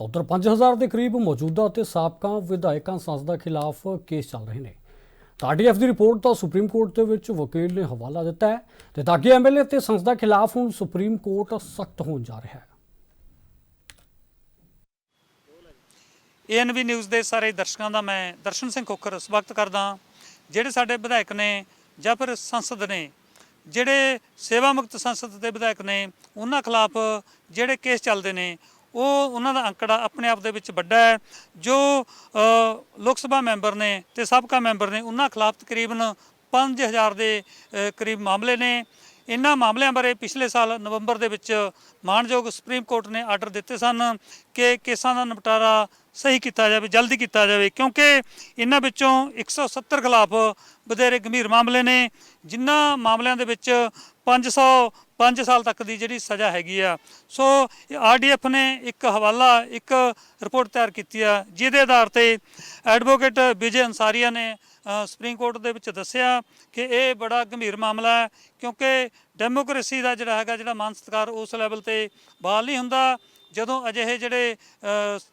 ਤਾਂ ਉਧਰ 5000 ਦੇ ਕਰੀਬ ਮੌਜੂਦਾ ਅਤੇ ਸਾਬਕਾ ਵਿਧਾਇਕਾਂ ਸੰਸਦਾ ਖਿਲਾਫ ਕੇਸ ਚੱਲ ਰਹੇ ਨੇ। ਤਾਂ ਆਰਡੀਐਫ ਦੀ ਰਿਪੋਰਟ ਤਾਂ ਸੁਪਰੀਮ ਕੋਰਟ ਦੇ ਵਿੱਚ ਵਕੀਲ ਨੇ ਹਵਾਲਾ ਦਿੱਤਾ ਹੈ ਤੇ ਤਾਂ ਕਿ ਐਮਐਲਏ ਤੇ ਸੰਸਦਾ ਖਿਲਾਫ ਹੁਣ ਸੁਪਰੀਮ ਕੋਰਟ ਸਖਤ ਹੋਣ ਜਾ ਰਿਹਾ ਹੈ। ਏਐਨਵੀ ਨਿਊਜ਼ ਦੇ ਸਾਰੇ ਦਰਸ਼ਕਾਂ ਦਾ ਮੈਂ ਦਰਸ਼ਨ ਸਿੰਘ ਖੋਖਰ ਸਵਾਗਤ ਕਰਦਾ ਜਿਹੜੇ ਸਾਡੇ ਵਿਧਾਇਕ ਨੇ ਜਾਂ ਫਿਰ ਸੰਸਦ ਨੇ, ਜਿਹੜੇ ਸੇਵਾ ਮੁਕਤ ਸੰਸਦ ਦੇ ਵਿਧਾਇਕ ਨੇ, ਉਹਨਾਂ ਖਿਲਾਫ ਜਿਹੜੇ ਕੇਸ ਚੱਲਦੇ ਨੇ ਉਹ ਉਹਨਾਂ ਦਾ ਅੰਕੜਾ ਆਪਣੇ ਆਪ ਦੇ ਵਿੱਚ ਵੱਡਾ ਹੈ, ਜੋ ਲੋਕ ਸਭਾ ਮੈਂਬਰ ਨੇ ਤੇ ਸਾਬਕਾ ਮੈਂਬਰ ਨੇ, ਉਹਨਾਂ ਖਿਲਾਫ ਤਕਰੀਬਨ 5000 ਦੇ ਕਰੀਬ ਮਾਮਲੇ ਨੇ। ਇਹਨਾਂ ਮਾਮਲਿਆਂ ਬਾਰੇ ਪਿਛਲੇ ਸਾਲ ਨਵੰਬਰ ਦੇ ਵਿੱਚ ਮਾਣਯੋਗ ਸੁਪਰੀਮ ਕੋਰਟ ਨੇ ਆਰਡਰ ਦਿੱਤੇ ਸਨ ਕਿ ਕੇਸਾਂ ਦਾ ਨਿਪਟਾਰਾ ਸਹੀ ਕੀਤਾ ਜਾਵੇ, ਜਲਦੀ ਕੀਤਾ ਜਾਵੇ, ਕਿਉਂਕਿ ਇਹਨਾਂ ਵਿੱਚੋਂ 170 ਖਿਲਾਫ ਵਧੇਰੇ ਗੰਭੀਰ ਮਾਮਲੇ ਨੇ, ਜਿਨ੍ਹਾਂ ਮਾਮਲਿਆਂ ਦੇ ਵਿੱਚ 500 5 ਸਾਲ ਤੱਕ ਦੀ ਜਿਹੜੀ ਸਜ਼ਾ ਹੈਗੀ ਆ। ਸੋ ਆਰਡੀਐਫ ਨੇ ਇੱਕ ਹਵਾਲਾ, ਇੱਕ ਰਿਪੋਰਟ ਤਿਆਰ ਕੀਤੀ ਆ, ਜਿਹਦੇ ਆਧਾਰ ਤੇ ਐਡਵੋਕੇਟ ਵਿਜੇ ਅੰਸਾਰੀਆ ਨੇ ਸੁਪਰੀਮ ਕੋਰਟ ਦੇ ਵਿੱਚ ਦੱਸਿਆ ਕਿ ਇਹ ਬੜਾ ਗੰਭੀਰ ਮਾਮਲਾ ਹੈ, ਕਿਉਂਕਿ ਡੈਮੋਕ੍ਰੇਸੀ ਦਾ ਜਿਹੜਾ ਹੈਗਾ, ਜਿਹੜਾ ਮਾਨ ਸਤਿਕਾਰ ਉਸ ਲੈਵਲ ਤੇ ਬਹਾਲ ਨਹੀਂ ਹੁੰਦਾ। ਜਦੋਂ ਅਜਿਹੇ ਜਿਹੜੇ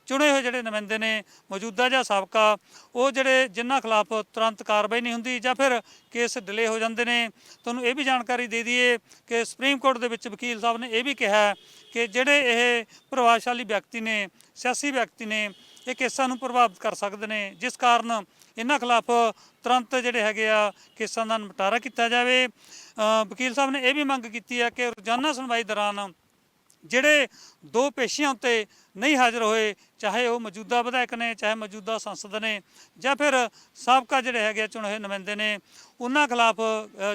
ਚੁਣੇ ਹੋਏ ਜਿਹੜੇ ਨੁਮਾਇੰਦੇ ਨੇ, ਮੌਜੂਦਾ ਜਾਂ ਸਾਬਕਾ, ਉਹ ਜਿਹੜੇ ਜਿਨ੍ਹਾਂ ਖਿਲਾਫ ਤੁਰੰਤ ਕਾਰਵਾਈ ਨਹੀਂ ਹੁੰਦੀ ਜਾਂ ਫਿਰ ਕੇਸ ਡਿਲੇ ਹੋ ਜਾਂਦੇ ਨੇ, ਤੁਹਾਨੂੰ ਇਹ ਵੀ ਜਾਣਕਾਰੀ ਦੇ ਦਈਏ ਕਿ ਸੁਪਰੀਮ ਕੋਰਟ ਦੇ ਵਿੱਚ ਵਕੀਲ ਸਾਹਿਬ ਨੇ ਇਹ ਵੀ ਕਿਹਾ ਕਿ ਜਿਹੜੇ ਇਹ ਪ੍ਰਭਾਵਸ਼ਾਲੀ ਵਿਅਕਤੀ ਨੇ, ਸਿਆਸੀ ਵਿਅਕਤੀ ਨੇ, ਇਹ ਕੇਸਾਂ ਨੂੰ ਪ੍ਰਭਾਵਿਤ ਕਰ ਸਕਦੇ ਨੇ, ਜਿਸ ਕਾਰਨ ਇਹਨਾਂ ਖਿਲਾਫ ਤੁਰੰਤ ਜਿਹੜੇ ਹੈਗੇ ਆ ਕੇਸਾਂ ਦਾ ਨਿਪਟਾਰਾ ਕੀਤਾ ਜਾਵੇ। ਵਕੀਲ ਸਾਹਿਬ ਨੇ ਇਹ ਵੀ ਮੰਗ ਕੀਤੀ ਹੈ ਕਿ ਰੋਜ਼ਾਨਾ ਸੁਣਵਾਈ ਦੌਰਾਨ ਜਿਹੜੇ ਦੋ ਪੇਸ਼ੀਆਂ ਉੱਤੇ ਨਹੀਂ ਹਾਜ਼ਰ ਹੋਏ, ਚਾਹੇ ਉਹ ਮੌਜੂਦਾ ਵਿਧਾਇਕ ਨੇ, ਚਾਹੇ ਮੌਜੂਦਾ ਸੰਸਦ ਨੇ ਜਾਂ ਫਿਰ ਸਾਬਕਾ ਜਿਹੜੇ ਹੈਗੇ ਆ ਚੁਣੇ ਹੋਏ ਨੁਮਾਇੰਦੇ ਨੇ, ਉਹਨਾਂ ਖਿਲਾਫ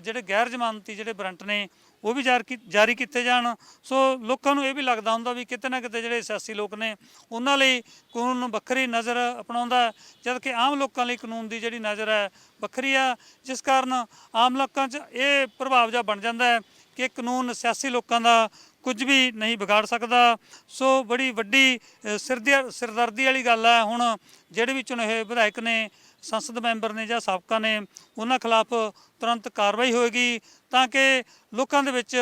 ਜਿਹੜੇ ਗੈਰ ਜ਼ਮਾਨਤੀ ਜਿਹੜੇ ਬਰੰਟ ਨੇ ਉਹ ਵੀ ਜਾਰੀ ਕੀ- ਜਾਰੀ ਕੀਤੇ ਜਾਣ। ਸੋ ਲੋਕਾਂ ਨੂੰ ਇਹ ਵੀ ਲੱਗਦਾ ਹੁੰਦਾ ਵੀ ਕਿਤੇ ਨਾ ਕਿਤੇ ਜਿਹੜੇ ਸਿਆਸੀ ਲੋਕ ਨੇ ਉਹਨਾਂ ਲਈ ਕਾਨੂੰਨ ਵੱਖਰੀ ਨਜ਼ਰ ਅਪਣਾਉਂਦਾ ਹੈ, ਜਦ ਕਿ ਆਮ ਲੋਕਾਂ ਲਈ ਕਾਨੂੰਨ ਦੀ ਜਿਹੜੀ ਨਜ਼ਰ ਹੈ ਵੱਖਰੀ ਆ ਜਿਸ ਕਾਰਨ ਆਮ ਲੋਕਾਂ 'ਚ ਇਹ ਪ੍ਰਭਾਵ ਜਿਹਾ ਬਣ ਜਾਂਦਾ ਹੈ ਕਿ ਕਾਨੂੰਨ ਸਿਆਸੀ ਲੋਕਾਂ ਦਾ ਕੁਝ ਵੀ ਨਹੀਂ ਵਿਗਾੜ ਸਕਦਾ। ਸੋ ਬੜੀ ਵੱਡੀ ਅ, ਸਿਰਦੀ ਸਿਰਦਰਦੀ ਵਾਲੀ ਗੱਲ ਹੈ। ਹੁਣ ਜਿਹੜੇ ਵੀ ਚੁਣੇ ਹੋਏ ਵਿਧਾਇਕ ਨੇ ਸੰਸਦ ਮੈਂਬਰ ਨੇ ਜਾਂ ਸਾਬਕਾ ਨੇ ਉਹਨਾਂ ਖਿਲਾਫ ਤੁਰੰਤ ਕਾਰਵਾਈ ਹੋਏਗੀ ਤਾਂ ਕਿ ਲੋਕਾਂ ਦੇ ਵਿੱਚ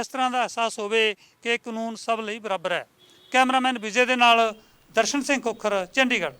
ਇਸ ਤਰ੍ਹਾਂ ਦਾ ਅਹਿਸਾਸ ਹੋਵੇ ਕਿ ਕਾਨੂੰਨ ਸਭ ਲਈ ਬਰਾਬਰ ਹੈ। ਕੈਮਰਾਮੈਨ ਵਿਜੇ ਦੇ ਨਾਲ ਦਰਸ਼ਨ ਸਿੰਘ ਖੋਖਰ ਚੰਡੀਗੜ੍ਹ।